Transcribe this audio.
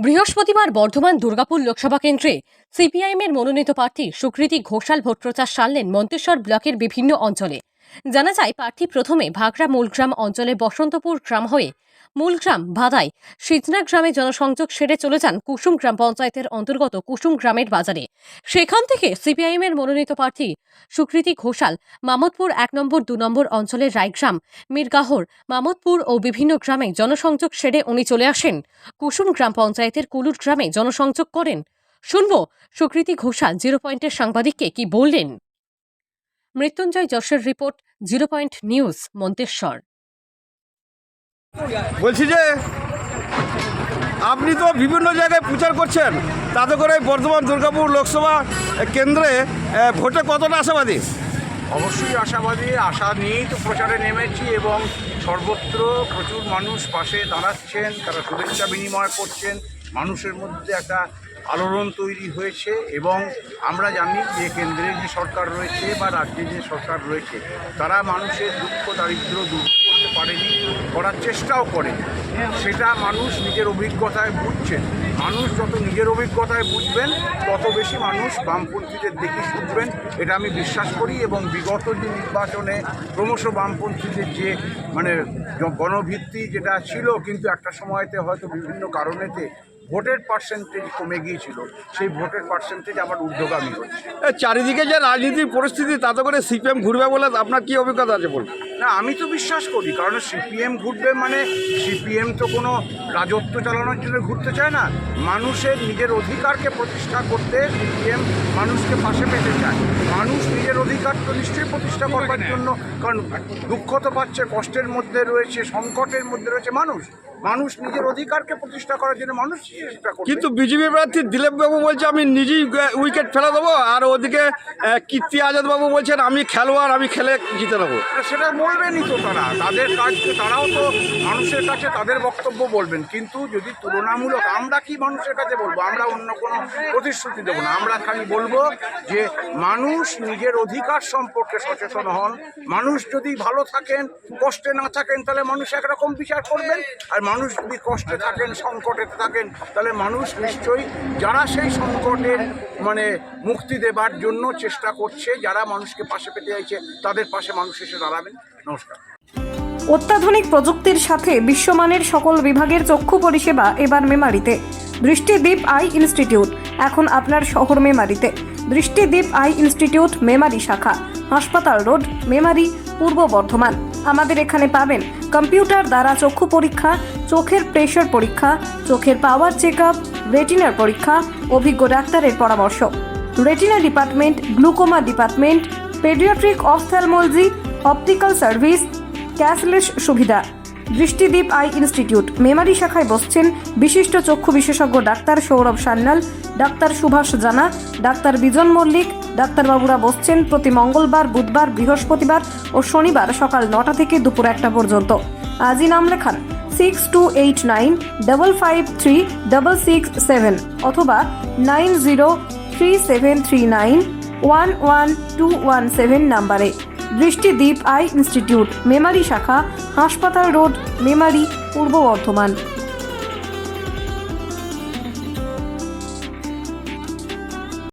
বৃহস্পতিবার বর্ধমান দুর্গাপুর লোকসভা কেন্দ্রে সিপিআইএমের মনোনীত প্রার্থী সুকৃতি ঘোষাল ভোট প্রচার সারলেন মন্তেশ্বর ব্লকের বিভিন্ন অঞ্চলে। জানা যায়, প্রার্থী প্রথমে ভাগড়া মূলগ্রাম অঞ্চলে বসন্তপুর গ্রাম হয়ে মূলগ্রাম ভাদাই সিজনা গ্রামে জনসংযোগ সেরে চলে যান কুসুম গ্রাম পঞ্চায়েতের অন্তর্গত কুসুম গ্রামের বাজারে। সেখান থেকে সিপিআইএমের মনোনীত প্রার্থী সুকৃতি ঘোষাল মামদপুর এক নম্বর, দু নম্বর অঞ্চলের রায়গ্রাম, মিরগাহর মামদপুর ও বিভিন্ন গ্রামে জনসংযোগ সেরে উনি চলে আসেন। কুসুম গ্রাম পঞ্চায়েতের কুলুর গ্রামে জনসংযোগ করেন। শুনব, সুকৃতি ঘোষাল, জিরো পয়েন্টের সাংবাদিককে কি বললেন? Mrityunjay যশের report zero point news Manteswar. বলছি যে আপনি তো বিভিন্ন জায়গায় প্রচার করছেন তাতে করে বর্ধমান দুর্গাপুর লোকসভা কেন্দ্রে ভোটে কতটা আশাবাদী? অবশ্যই আশাবাদী আশা নিয়েই তো প্রচারে নেমেছি এবং সর্বত্র প্রচুর মানুষ পাশে দাঁড়াচ্ছেন তারা শুভেচ্ছা বিনিময় করছেন মানুষের মধ্যে একটা আলোড়ন তৈরি হয়েছে এবং আমরা জানি যে কেন্দ্রের যে সরকার রয়েছে বা রাজ্যে যে সরকার রয়েছে, তারা মানুষের দুঃখ, দারিদ্র দূর করতে পারেনি, করার চেষ্টাও করে। সেটা মানুষ নিজের অভিজ্ঞতায় বুঝছেন। মানুষ যত নিজের অভিজ্ঞতায় বুঝবেন, তত বেশি মানুষ বামপন্থীদের দেখে শুনবেন। এটা আমি বিশ্বাস করি এবং বিগত যে নির্বাচনে ক্রমশ বামপন্থীদের যে মানে গণভিত্তি যেটা ছিল, কিন্তু একটা সময়তে হয়তো বিভিন্ন কারণেতে ভোটের পার্সেন্টেজ কমে গিয়েছিল সেই ভোটের পার্সেন্টেজ আবার ঊর্ধ্বগামী হচ্ছে। চারিদিকে যে রাজনীতির পরিস্থিতি তাতে করে সিপিএম ঘুরবে বলে আপনার কি অভিজ্ঞতা আছে বলুন? না আমি তো বিশ্বাস করি কারণ সিপিএম ঘুরবে মানে সিপিএম তো কোনো রাজত্ব চালানোর জন্য ঘুরতে চায় না। মানুষের নিজের অধিকারকে প্রতিষ্ঠা করতে সিপিএম মানুষকে পাশে পেতে চায়। মানুষ নিজের অধিকার তো নিশ্চয়ই প্রতিষ্ঠা করবার জন্য কারণ দুঃখ তো পাচ্ছে কষ্টের মধ্যে রয়েছে সংকটের মধ্যে রয়েছে মানুষ। মানুষ নিজের অধিকারকে প্রতিষ্ঠা করার জন্য মানুষ চেষ্টা করবে। কিন্তু বিজেপি প্রার্থী দিলীপ বাবু বলছে আমি নিজেই উইকেট ফেলে দেবো আর ওদিকে কীর্তি আজাদ বাবু বলছেন আমি খেলোয়াড় আমি খেলে জিতে নেব। সেটা বলবেনই তো তারা। তাদের কাজ তারাও তো মানুষের কাছে তাদের বক্তব্য বলবেন। কিন্তু যদি তুলনামূলক আমরা কি মানুষের কাছে বলব? আমরা অন্য কোনো প্রতিশ্রুতি দেবো না। আমরা খালি বলব যে মানুষ নিজের অধিকার সম্পর্কে সচেতন হন। মানুষ যদি ভালো থাকেন কষ্টে না থাকেন তাহলে মানুষ একরকম বিচার করবেন। আর মানুষ যদি কষ্টে থাকেন, সংকটে থাকেন, তাহলে মানুষ নিশ্চয়ই যারা সেই সংকটের মানে মুক্তি দেবার জন্য চেষ্টা করছে, যারা মানুষকে পাশে পেতে চাইছে, তাদের পাশে মানুষ এসে দাঁড়াবেন। নমস্কার। অত্যাধুনিক প্রযুক্তির সাথে বিশ্বমানের সকল বিভাগের চক্ষু পরিষেবা এবার মেমারিতে। দৃষ্টিদ্বীপ আই ইনস্টিটিউট, এখন আপনার শহর মেমারিতে। দৃষ্টিদ্বীপ আই ইনস্টিটিউট, মেমারি শাখা। হাসপাতাল রোড, মেমারি, পূর্ব বর্ধমান। আমাদের এখানে পাবেন কম্পিউটার দ্বারা চক্ষু পরীক্ষা চোখের প্রেশার পরীক্ষা, চোখের পাওয়ার চেক আপ রেটিনার পরীক্ষা, অভিজ্ঞ ডাক্তারের পরামর্শ। Retina department glaucoma department paediatric ophthalmology optical service cashless সুবিধা। দৃষ্টিদীপ আই ইনস্টিটিউট মেমারি শাখায় বসছেন বিশিষ্ট চক্ষু বিশেষজ্ঞ doctor Sourav Sanyal, doctor Subhash Jana, doctor Bijan Mallick, ডাক্তারবাবুরা বসছেন প্রতি মঙ্গলবার, বুধবার, বৃহস্পতিবার ও শনিবার সকাল নটা থেকে দুপুর একটা পর্যন্ত। আজই নাম লেখান six two eight nine double five three double six seven অথবা nine zero three seven three nine one one two one seven নাম্বারে। দৃষ্টিদ্বীপ আই ইনস্টিটিউট, মেমারি শাখা, হাসপাতাল রোড, মেমারি, পূর্ব বর্ধমান।